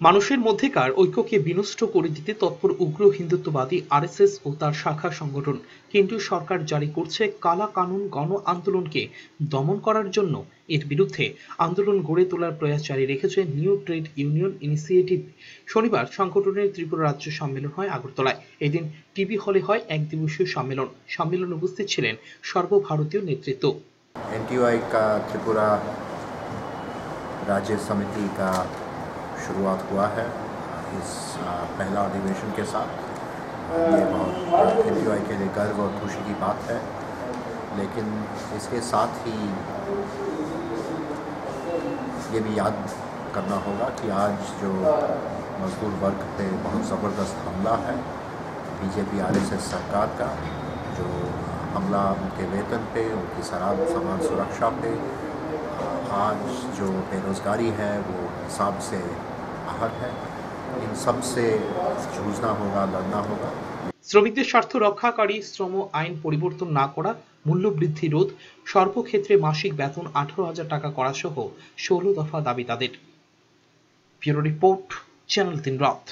মানুষের মধ্যেকার ঐক্যকে বিনষ্ট করে দিতে তৎপর উগ্র হিন্দুত্ববাদী আরএসএস ও তার শাখা সংগঠন কেন্দ্রীয় সরকার জারি করছে কালা কানুন গণ আন্দোলনকে দমন করার জন্য এর বিরুদ্ধে আন্দোলন গড়ে তোলার প্রয়াস জারি রেখেছে নিউ ট্রেড ইউনিয়ন ইনিশিয়েটিভ শনিবার সংগঠনের ত্রিপুরা রাজ্য সম্মেলন হয় আগরতলায় এদিন টিভি হলে হয় এক দিবসীয় সম্মেলন সম্মেলনে উপস্থিত ছিলেন সর্বভারতীয় নেতৃত্ব एन का त्रिपुरा राज्य समिति का शुरुआत हुआ है इस पहला अधिवेशन के साथ। ये बहुत एन के लिए गर्व और खुशी की बात है। लेकिन इसके साथ ही ये भी याद करना होगा कि आज जो मजदूर वर्ग पे बहुत ज़बरदस्त हमला है बीजेपी आरएसएस सरकार का जो हमला उनके वेतन पे उनकी शराब सामान सुरक्षा पे आज जो बेरोज़गारी है वो हिसाब से बाहर है इन सब से जूझना होगा लड़ना होगा শ্রমিকদের স্বার্থ রক্ষাকারী শ্রম আইন পরিবর্তন না করা মূল্য বৃদ্ধি রোধ সর্বক্ষেত্রে মাসিক বেতন আঠারো হাজার টাকা করা সহ ষোলো দফা দাবি তাদের ব্যুরো রিপোর্ট চ্যানেল তিন রাত